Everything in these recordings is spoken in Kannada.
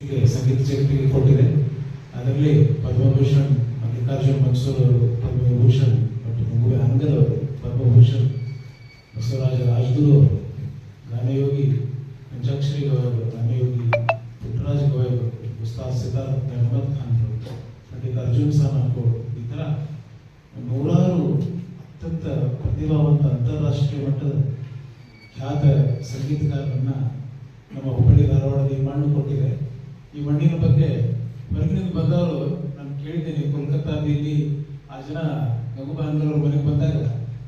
ಸಂಗೀತ ಜಗತ್ತಿಗೆ ಕೊಟ್ಟಿದೆ. ಅದರಲ್ಲಿ ಪದ್ಮಭೂಷಣ್, ಮಲ್ಲಿಕಾರ್ಜುನ್ ಮನ್ಸೂರ್ ಅವರು, ಪದ್ಮಭೂಷಣ್ ಮತ್ತು ಮುಂಬೈ ಅಂಗಲ್ ಅವರು, ಪದ್ಮಭೂಷಣ್, ಬಸವರಾಜ ರಾಜಗುರು ಅವರು ಗಾನಯೋಗಿ ಪಂಚಾಕ್ಷರಿ ಗವಾಯ್ ಅವರು ಗಾನಯೋಗಿ ಪುಟ್ಟರಾಜ ಗವಾಯ್ ಅವರು, ಉಸ್ತಾದ್ ಸಿದ್ಧಾರ್ಥ ಅಹಮದ್ ಖಾನ್ ಅವರು ಪಂಡಿತ ಅರ್ಜುನ್ ಸಾನಕ್ ಈ ಥರ ನೂರಾರು ಅತ್ಯಂತ ಪ್ರತಿಭಾವಂತ ಅಂತಾರಾಷ್ಟ್ರೀಯ ಮಟ್ಟದ ಖ್ಯಾತ ಸಂಗೀತಗಾರರನ್ನ ನಮ್ಮ ಹುಬ್ಬಳ್ಳಿ ಧಾರವಾಡದ ಮಣ್ಣು ಕೊಟ್ಟಿದೆ ಈ ಮಣ್ಣಿನ ಬಗ್ಗೆ ಹೊರಗಿನಿಂದ ಬಂದವರು ನಾನು ಕೇಳಿದ್ದೇನೆ ಕೋಲ್ಕತ್ತಾದಲ್ಲಿ ಆ ಜನ ಗಂಗುಬಾಂಧವ್ರ ಅವ್ರ ಮನೆಗೆ ಬಂದಾಗ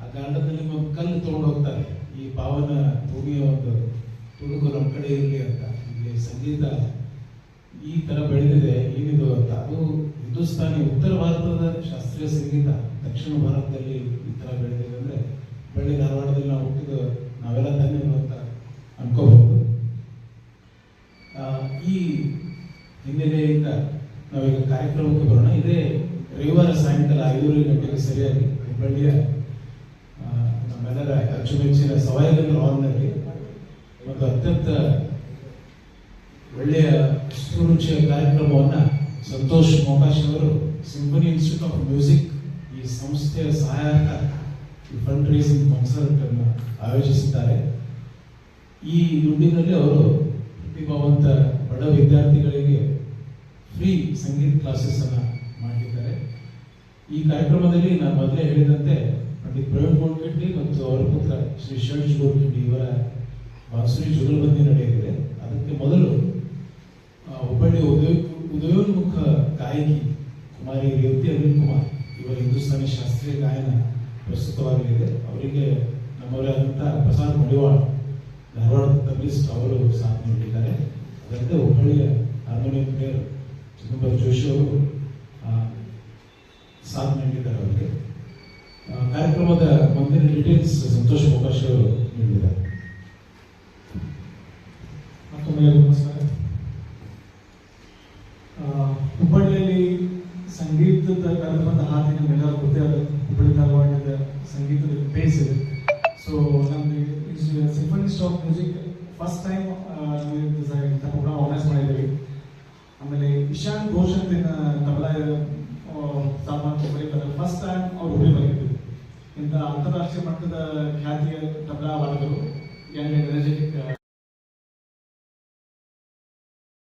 ಆ ಗಾರ್ಡನ್ನಲ್ಲಿ ಒಂದು ಕಲ್ಲು ತೊಗೊಂಡು ಹೋಗ್ತಾರೆ. ಈ ಪಾವನ ಭೂಮಿಯ ಒಂದು ತುಣುಕು ನಮ್ಮ ಕಡೆ ಇರಲಿ ಅಂತ. ಇಲ್ಲಿ ಸಂಗೀತ ಈ ತರ ಬೆಳೆದಿದೆ, ಏನಿದು ಅಂತ. ಅದು ಹಿಂದೂಸ್ತಾನಿ, ಉತ್ತರ ಭಾರತದ ಶಾಸ್ತ್ರೀಯ ಸಂಗೀತ. ದಕ್ಷಿಣ ಭಾರತದಲ್ಲಿ ಈ ತರ ಬೆಳೆದಿದೆ ಅಂದ್ರೆ ಬೆಳ್ಳಿ ಧಾರವಾಡದಲ್ಲಿ ನಾವು ಹುಟ್ಟಿದ ನಾವೆಲ್ಲ ಧನ್ಯರು ಅಂತ ಅನ್ಕೋಬಹುದು. ಈ ಹಿನ್ನೆಲೆಯಿಂದ ನಾವೀಗ ಕಾರ್ಯಕ್ರಮಕ್ಕೆ ಬರೋಣ. ಇದೇ ರವಿವಾರ ಸಾಯಂಕಾಲ ಐದೂರು ಗಂಟೆಗೆ ಸರಿಯಾಗಿ ಹುಬ್ಬಳ್ಳಿಯ ನಮ್ಮೆಲ್ಲರ ಅಚ್ಚುಮೆಚ್ಚಿನ ಸವಾಯಿಗಂದ್ರ ಹಾಲ್ನಲ್ಲಿ ಒಂದು ಅತ್ಯಂತ ಒಳ್ಳೆಯ ಸುರುಚಿಯ ಕಾರ್ಯಕ್ರಮವನ್ನು ಸಂತೋಷ್ ಮೋಕಾಶ್ ಅವರು ಸಿಂಫನಿ ಇನ್ಸ್ಟಿಟ್ಯೂಟ್ ಆಫ್ ಮ್ಯೂಸಿಕ್ ಈ ಸಂಸ್ಥೆಯ ಸಹಾಯಕ ಫಂಡ್ ರೇಸಿಂಗ್ ಕಾನ್ಸರ್ಟ್ ಅನ್ನು ಆಯೋಜಿಸಿದ್ದಾರೆ. ಈ ದುಡ್ಡಿನಲ್ಲಿ ಅವರು ಪ್ರತಿಭಾವಂತ ಬಡ ವಿದ್ಯಾರ್ಥಿಗಳಿಗೆ ಫ್ರೀ ಸಂಗೀತ ಕ್ಲಾಸಸ್ ಅನ್ನ ಮಾಡಿದ್ದಾರೆ. ಈ ಕಾರ್ಯಕ್ರಮದಲ್ಲಿ ನಾನು ಮೊದಲೇ ಹೇಳಿದಂತೆ ಪಂಡಿತ್ ಪ್ರವೀಣ್ ಗೋಡ್ಖಿಂಡಿ ಮತ್ತು ಅವರ ಪುತ್ರ ಶ್ರೀ ಶೇಷ್ ಗೋಡ್ಖಿಂಡಿ ಇವರ ಬಾಸುರಿ ಜುಗಲ್ಬಂದಿ ನಡೆಯಲಿದೆ. ಅದಕ್ಕೆ ಮೊದಲು ಒಬ್ಬಳ್ಳಿ ಉದಯ, ಉದಯೋನ್ಮುಖ ಗಾಯಕಿ ಕುಮಾರಿ ರೇವತಿ ಅನಿಲ್ ಕುಮಾರ್ ಇವರ ಹಿಂದೂಸ್ತಾನಿ ಶಾಸ್ತ್ರೀಯ ಗಾಯನ ಪ್ರಸ್ತುತವಾಗಲಿದೆ. ಅವರಿಗೆ ನಮ್ಮವರಾದಂಥ ಪ್ರಸಾದ್ ಮಡಿವಾಳ್, ಧಾರವಾಡದ ತಬ್ಲಿಸ್ಟ್ ಅವರು ಅದರಂತೆ ಹುಬ್ಬಳ್ಳಿಯ ಹಾರ್ಮೋನಿಯಂ ಪ್ಲೇಯರ್ ಚಿದಂಬರ ಜೋಶಿ ಅವರು ಸಾಥ್ ನೀಡಿದ್ದಾರೆ ಅವರಿಗೆ. ಕಾರ್ಯಕ್ರಮದ ಮುಂದಿನ ಡೀಟೇಲ್ಸ್ ಸಂತೋಷ್ ಮೋಕಾಶಿ ಅವರು ನೀಡಿದ್ದಾರೆ. ಮತ್ತೊಮ್ಮೆ ನಮಸ್ಕಾರ. ಹುಬ್ಬಳ್ಳಿಯಲ್ಲಿ ಸಂಗೀತದ ಕಾರ್ಯಕ್ರಮದ ಹಾದಿ ನಮ್ಗೆಲ್ಲರೂ ಗೊತ್ತೇ ಅದು, ಹುಬ್ಬಳ್ಳಿ ಧಾರವಾಡದ ಸಂಗೀತದ ಬೇಸ್ ಇದೆ. ಸೊ ನಮ್ದು symphonist of music first time programme organise ಮಾಡಿದ್ದೀವಿ. ಆಮೇಲೆ ಇಶಾನ್ ಘೋಷ್ ಅಂತ ತಬಲಾ ಸಾಮಾನ್ ಹುಬ್ಬಳ್ಳಿ ಫಸ್ಟ್ ಟೈಮ್ ಅವ್ರು ಹುಬ್ಬಳ್ಳಿ ಬಂದಿದ್ದರು ಇಂಥ ಅಂತಾರಾಷ್ಟ್ರೀಯ ಮಟ್ಟದ ಖ್ಯಾತಿಯ ತಬಲಾ ವಾದಕರು, ಯಂಗ್ ಎನರ್ಜೆಟಿಕ್